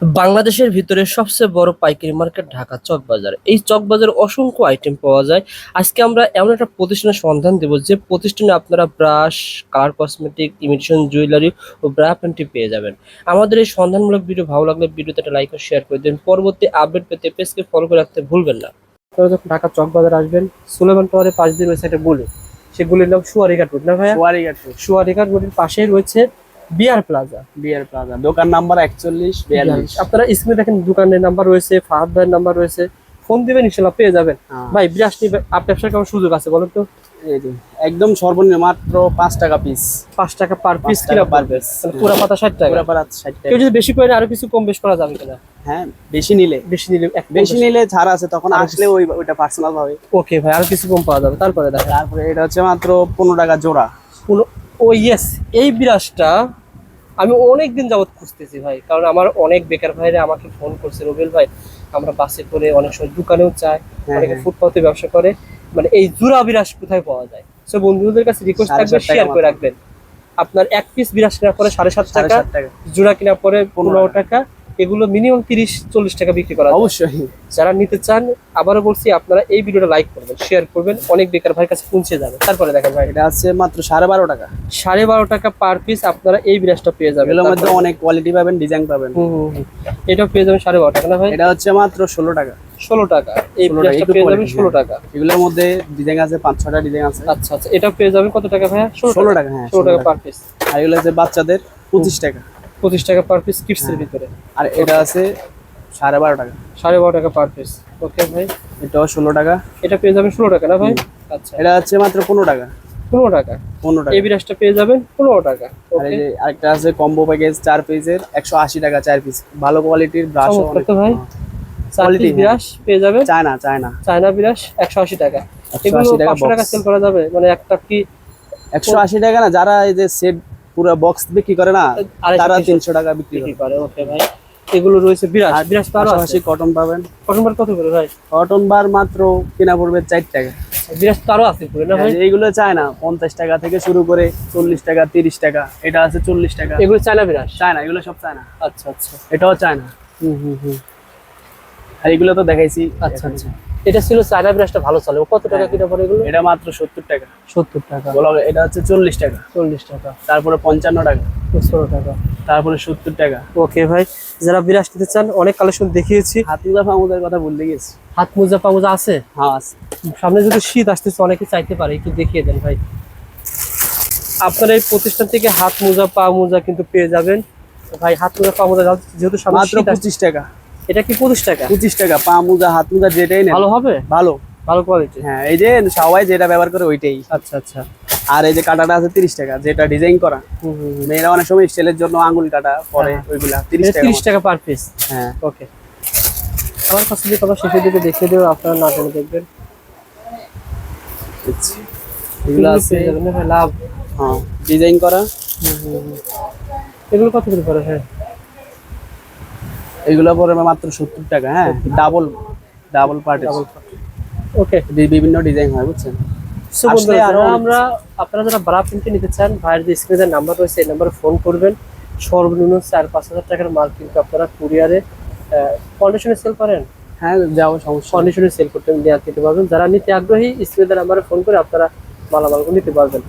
বাংলাদেশের ভিতরে সবচেয়ে বড় পাইকারি মার্কেট ঢাকা চকবাজার এই চক চকবাজারে অসংখ্য আইটেম পাওয়া যায়। আজকে আমরা এমন একটা প্রতিষ্ঠানের সন্ধান দেব যে প্রতিষ্ঠানে আপনারা brush colour cosmetic imitation jewellery ও ব্রা প্যান্টি পেয়ে যাবেন। আমাদের এই সন্ধানমূলক ভিডিও ভালো লাগলে ভিডিওতে একটা লাইক ও শেয়ার করে দিন। পরবর্তী আপডেট পেতে পেজকে ফলো করে রাখতে ভুলবেন না। আপনারা যখন ঢাকা চকবাজার আসবেন সুলেমান টাওয়ারের পাশ দিয়ে রয়েছে একটা গুলি। সেই গুলির নাম সুয়ারিঘাট রোড না ভাইয়া? সোয়ারিঘাট রোড, সুয়ারিঘাট রোডের পাশেই রয়েছে বিয়ার প্লাজা। বিয়ার প্লাজা। দোকান নাম্বার একচল্লিশ বিয়াল্লিশ। আপনারা স্ক্রিনে দেখেন দোকানের নাম্বার রয়েছে ফাহাদ ভাইয়ের নাম্বার রয়েছে। ফোন দিবেন ইনশাল্লাহ পেয়ে যাবেন। হ্যাঁ। ভাই বিরাশ নিবে আপনার ব্যবসার কেমন সুযোগ আছে বলেন তো? একদম সর্বনিম্ন মাত্র পাঁচ টাকা পিস পাঁচ টাকা পার পিস কিনা পার পিস। পুরো পাতা ষাট টাকা। পুরো পাড়া ষাট টাকা। কেউ যদি বেশি করে আরও কিছু কম বেশ করা যাবে কিনা? হ্যাঁ বেশি নিলে। বেশি নিলে বেশি নিলে ছাড় আছে তখন আসলে ওই ওইটা পার্সোনাল ভাবে। ওকে ভাই আরও কিছু কম পাওয়া যাবে। তারপরে দেখা তারপরে এটা হচ্ছে মাত্র পনেরো টাকা জোড়া। কোনো ও ইয়েস এই বিরাজটা আমি অনেক দিন যাবত খুঁজতেছি ভাই কারণ আমার অনেক বেকার ভাইরা আমাকে ফোন করছে রবিল ভাই আমরা বাসে করে অনেক সময় দোকানেও চাই হ্যাঁ, অনেকে ফুটপাথে ফুটপাতে ব্যবসা করে। মানে এই জুরা বিরাস কোথায় পাওয়া যায়? সো বন্ধুদের কাছে রিকোয়েস্ট থাকবে শেয়ার করে রাখবেন। আপনার এক পিস বিরাস কেনার পরে সাড়ে সাত টাকা জুরা জোড়া কেনার পরে পনেরো টাকা এগুলো মিনিমাম তিরিশ চল্লিশ টাকা বিক্রি করা অবশ্যই। যারা নিতে চান আবারও বলছি আপনারা এই ভিডিওটা লাইক করবেন শেয়ার করবেন অনেক বেকার ভাইয়ের কাছে পৌঁছে যাবে। তারপরে দেখেন ভাই। এটা হচ্ছে মাত্র সাড়ে বারো টাকা। সাড়ে বারো টাকা পার পিস আপনারা এই বিরাজটা পেয়ে যাবেন। এগুলোর মধ্যে অনেক কোয়ালিটি পাবেন ডিজাইন পাবেন। এটাও পেয়ে যাবেন সাড়ে বারো টাকা না ভাই? এটা হচ্ছে মাত্র ষোলো টাকা। ষোলো টাকা। এই বিরাজটা পেয়ে যাবেন ষোলো হ্যাঁ। টাকা। এগুলোর মধ্যে ডিজাইন আছে পাঁচ ছটা ডিজাইন আছে। আচ্ছা আচ্ছা। এটা পেয়ে যাবেন কত টাকা ভাইয়া? ষোলো টাকা। হ্যাঁ ষোলো টাকা পার পিস আর এগুলো হচ্ছে বাচ্চাদের পঁচিশ টাকা। পঁচিশ টাকা পার পিস কিটসের হ্যাঁ। ভিতরে। আর এটা আছে সাড়ে বারো টাকা। সাড়ে বারো টাকা পার পিস ওকে ভাই। এটাও ষোলো টাকা। এটা পেয়ে যাবেন ষোলো টাকা না ভাই? আচ্ছা। এটা হচ্ছে মাত্র পনেরো টাকা। পনেরো টাকা। পনেরো টাকা। এই বিরাজটা পেয়ে যাবেন পনেরো টাকা। আরেকটা আছে কম্বো প্যাকেজ চার পিসের একশো আশি টাকা চার পিস ভালো কোয়ালিটির ব্রাশ ভাই। হ্যাঁ। বিরাজ পেয়ে যাবেন। China China. একশো আশি টাকা। 180 এগুলো টাকা পাঁচশো টাকা সেল করা যাবে। মানে একটা কি একশো আশি টাকা না যারা এই যে সেট পুরো বক্স বিক্রি করে না তারা তিনশো টাকা বিক্রি করে। ওকে ভাই। এগুলো রয়েছে তো আরও পাশাপাশি কটন পাবেন। কটনবার কত করে ভাই? কটন বার মাত্র কিনা পড়বে চার টাকা। বিরাজ তো আছে না ভাই? এইগুলো চায় না পঞ্চাশ টাকা থেকে শুরু করে চল্লিশ টাকা তিরিশ টাকা এটা আছে চল্লিশ টাকা। এগুলো চায় না এগুলো সব চায় না। আচ্ছা আচ্ছা। এটাও চায় না। হুম হুম হুম। আর এগুলো তো দেখাইছি। আচ্ছা আচ্ছা। এটা ছিল চায়না বিরাজটা ভালো চলে। কত টাকা হ্যাঁ। কিনা পড়ে এগুলো? এটা মাত্র সত্তর টাকা। সত্তর টাকা। বলা এটা হচ্ছে চল্লিশ টাকা। চল্লিশ টাকা। তারপরে পঞ্চান্ন টাকা। পঁচপন্ন টাকা। তারপরে সত্তর টাকা। ওকে ভাই যারা বিরাজ নিতে চান অনেক কালেকশন দেখিয়েছি। হাত মোজা ফামুজার কথা বলতে গেছি হাত মোজা পামোজা আছে? হ্যাঁ আছে। সামনে যদি শীত আসতেছে অনেকে চাইতে পারে একটু দেখিয়ে দেন ভাই। আপনার এই প্রতিষ্ঠান থেকে হাত মোজা পা মোজা কিন্তু পেয়ে যাবেন। ভাই হাত মোজা পা মোজা যেহেতু মাত্র পঁচিশ টাকা। এটা কি পঁচিশ টাকা? পঁচিশ টাকা পা মোজা হাত মোজা যেটাই ভালো হবে? ভালো। ভালো কোয়ালিটি হ্যাঁ এই যে সবাই যেটা ব্যবহার করে ওইটাই। আচ্ছা আচ্ছা। আর এই যে কাটাটা আছে তিরিশ টাকা যেটা ডিজাইন করা। মেয়েরা অনেক সময় স্টাইলের জন্য আঙুল কাটা পরে হ্যাঁ। ওইগুলা তিরিশ টাকা তিরিশ টাকা পার পিস হ্যাঁ। ওকে আমার কাছে যে কথা শেষের দিকে দেখিয়ে দেবো আপনারা না টেনে দেখবেন। বুঝছি। এগুলো আছে। ভাই, লাভ। হ্যাঁ ডিজাইন করা। এগুলো কত করে পড়ে হ্যাঁ? এগুলো পরে মাত্র সত্তর টাকা হ্যাঁ? ডাবল ডাবল পার্ট ওকে বিভিন্ন ডিজাইন হয় বুঝছেন? আমরা আপনারা যারা ভাড়া কিনতে নিতে চান ভাইয়ের যে স্ক্রিনে নাম্বার রয়েছে এই নাম্বারে ফোন করবেন। সর্বনিম্ন চার পাঁচ হাজার টাকার মাল কিন্তু আপনারা কুরিয়ারে কন্ডিশনে সেল করেন। হ্যাঁ যাও সমস্যা কন্ডিশনে সেল করতে নিতে পারবেন। যারা নিতে আগ্রহী স্ক্রিনে নাম্বারে ফোন করে আপনারা মালামালগুলো নিতে পারবেন।